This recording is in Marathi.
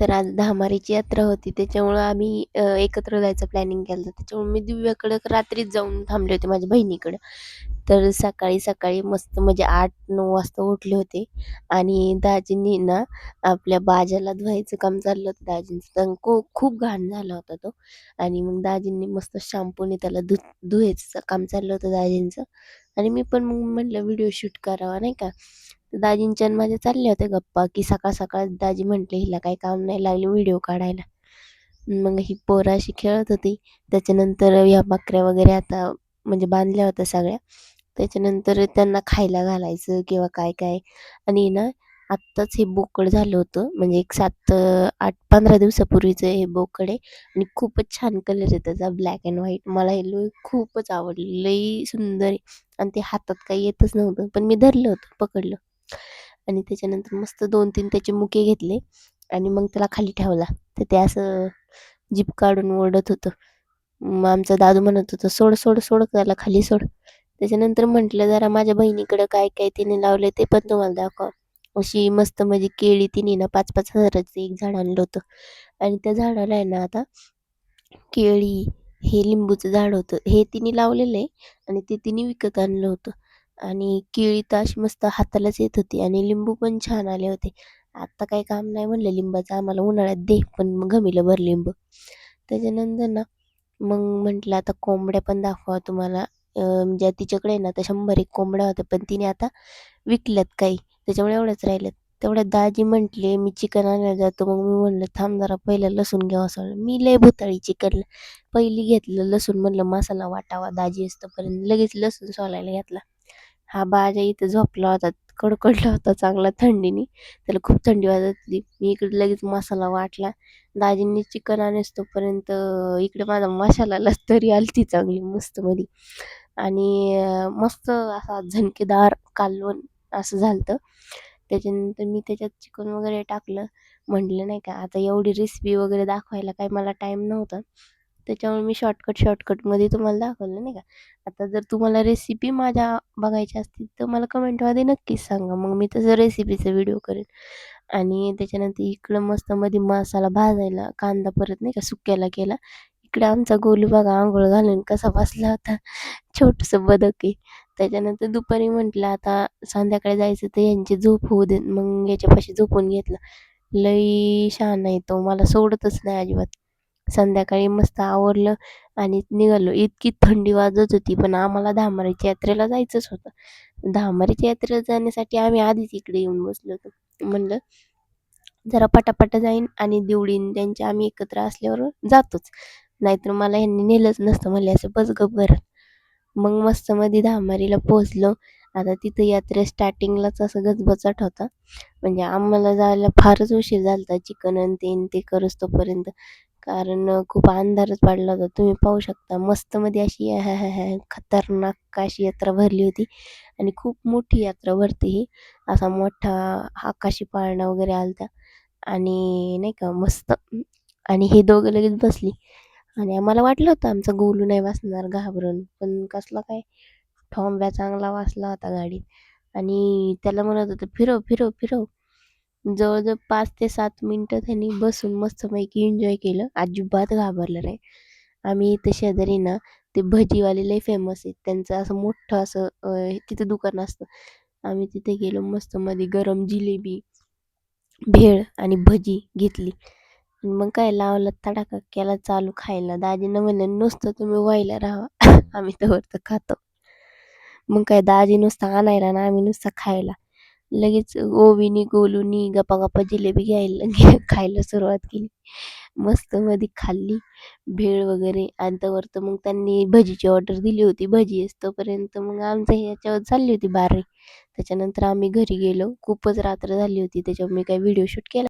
तर आज धामारीची यात्रा होती. त्याच्यामुळं आम्ही एकत्र जायचं प्लॅनिंग केलं होतं. त्याच्यामुळे मी दिव्याकडं रात्रीच जाऊन थांबले होते माझ्या बहिणीकडं. तर सकाळी सकाळी मस्त म्हणजे आठ नऊ वाजता उठले होते. आणि दाजींनी ना आपल्या बाजाला धुवायचं काम चाललं होतं. दाजींचं तर खूप खूप घाण झाला होता तो. आणि मग दाजींनी मस्त शॅम्पूने त्याला धु धुवायचं काम चाललं होतं दाजींचं. आणि मी पण मग म्हटलं व्हिडिओ शूट करावा नाही का? तर दाजींच्या माझ्या चालल्या होत्या गप्पा की सकाळ सकाळ दाजी म्हटले हिला काही काम नाही लागले व्हिडिओ काढायला. मग ही पोरं अशी खेळत होती. त्याच्यानंतर या बकऱ्या वगैरे आता म्हणजे बांधल्या होत्या सगळ्या. त्याच्यानंतर त्यांना खायला घालायचं किंवा काय काय. आणि ना आत्ताच हे बोकड झालं होतं. म्हणजे एक सात आठ पंधरा दिवसापूर्वीचं हे बोकड आहे. आणि खूपच छान कलर आहे त्याचा ब्लॅक अँड व्हाईट मला हे लोक खूपच आवडलं. लई सुंदर आहे. आणि ते हातात काही येतच नव्हतं. पण मी धरलं होतं पकडलं. आणि त्याच्यानंतर मस्त दोन तीन त्याचे मुके घेतले आणि मग त्याला खाली ठेवला. तर ते असं जीप काढून ओरडत होतं. मग आमचा दादू म्हणत होतं सोड सोड सोड त्याला खाली सोड. त्याच्यानंतर म्हटलं जरा माझ्या बहिणीकडं काय काय तिने लावले ते पण तुम्हाला दाखवा. अशी मस्त म्हणजे केळी तिने ना पाच पाच हजाराचं एक झाड आणलं होतं. आणि त्या झाडाला आहे ना आता केळी हे लिंबूचं झाड होतं. हे तिने लावलेलं आहे आणि ते तिने विकत आणलं होतं. आणि केळी तर अशी मस्त हातालाच येत होती आणि लिंबू पण छान आले होते. आत्ता काही काम नाही म्हणलं लिंबाचं आम्हाला उन्हाळ्यात दे पण मग गमीलं भर लिंबू. त्याच्यानंतर ना मग म्हटलं आता कोंबड्या पण दाखवा तुम्हाला. म्हणजे तिच्याकडे ना आता शंभर एक कोंबड्या होत्या पण तिने आता विकल्यात काही. त्याच्यामुळे एवढंच राहिल्यात तेवढ्यात दाजी म्हटले मी चिकन आणायला जातो. मग मी म्हणलं थांब जरा पहिलं लसूण घ्यावं असं. मी लय भुताळी चिकनला पहिली घेतलं लसूण म्हणलं मसाला वाटावा दाजी असतोपर्यंत. लगेच लसूण सोलायला घेतला. हा बाजा इथं झोपला होता कडकडला होता चांगला थंडीने. त्याला खूप थंडी वाजत होती मी इकडे लगेच मसाला वाटला. दाजींनी चिकन आणस तोपर्यंत इकडे माझा मसालाला तरी आली ती चांगली मस्त मध्ये आणि मस्त असा झणकेदार कालवण असं झालं त्याच्यानंतर मी त्याच्यात चिकन वगैरे टाकलं. म्हटलं नाही का आता एवढी रेसिपी वगैरे दाखवायला काही मला टाईम नव्हता. त्याच्यामुळे मी शॉर्टकट शॉर्टकटमध्ये तुम्हाला दाखवलं नाही का? आता जर तुम्हाला रेसिपी माझ्या बघायची असतील तर मला कमेंटमध्ये नक्कीच सांगा. मग मी तसं रेसिपीचा व्हिडिओ करेन. आणि त्याच्यानंतर इकडं मस्त मध्ये मसाला भाजायला कांदा परत नाही का सुक्याला केला. इकडे आमचा गोलू बघा आंघोळ घालून कसा बसला होता. छोटंसं बदक आहे. त्याच्यानंतर दुपारी म्हटलं आता संध्याकाळी जायचं तर यांची झोप होऊ दे मग याच्यापाशी झोपून घेतलं. लई छान आहे तो. मला सोडतच नाही अजिबात. संध्याकाळी मस्त आवरलं आणि निघालो. इतकी थंडी वाजत होती पण आम्हाला धामारीच्या यात्रेला जायचंच होतं. धामारीच्या यात्रेला जाण्यासाठी आम्ही आधीच इकडे येऊन बसलो होतो. म्हणलं जरा पटापटा जाईन आणि दिवडीन त्यांच्या आम्ही एकत्र असल्यावर जातोच. नाहीतर मला ह्यांनी नेलंच नसतं म्हणले असं बस गप घरात. मग मस्त मध्ये धामारीला पोचलो आता तिथं यात्रे स्टार्टिंगलाच असं गजबचाट होता. म्हणजे आम्हाला जायला फारच उशीर झाला होता चिकन आणि ते ते करूच तोपर्यंत. कारण खूप अंधारच पडला होता. तुम्ही पाहू शकता मस्त मध्ये अशी खतरनाक अशी यात्रा भरली होती. आणि खूप मोठी यात्रा भरते ही. असा मोठा आकाशी पाळणा वगैरे आलता. आणि नाही का मस्त. आणि हे दोघं लगेच बसली. आणि आम्हाला वाटलं होतं आमचा गोलू नाही वाचणार घाबरून. पण कसला काय ठोंब्या चांगला वाचला होता गाडीत. आणि त्याला म्हणत होतं फिरव फिरव फिरव. जवळजवळ पाच ते सात मिनटं त्यांनी बसून मस्तपैकी एन्जॉय केलं. अजिबात घाबरलं नाही. आम्ही इथं शेजारी ना ते भजीवाले लय फेमस आहेत. त्यांचं असं मोठं असं तिथं दुकान असतं. आम्ही तिथे गेलो मस्त मध्ये गरम जिलेबी भेळ आणि भजी घेतली. मग काय लावला तडाखा केला चालू खायला. दाजीनं म्हणलं नुसतं तुम्ही व्हायला राहा. आम्ही तर खातो. मग काय दाजी नुसता आणायला ना आम्ही नुसता खायला. लगेच ओवीनी गोलूनी गप्पा जिलेबी घ्यायला खायला सुरुवात केली. मस्त मध्ये खाल्ली भेळ वगैरे. आणि तर मग त्यांनी भजीची ऑर्डर दिली होती. भजी असतोपर्यंत मग आमचं ह्याच्यावर चालली होती बारी. त्याच्यानंतर आम्ही घरी गेलो. खूपच रात्र झाली होती. त्याच्यावर मी काही व्हिडिओ शूट केला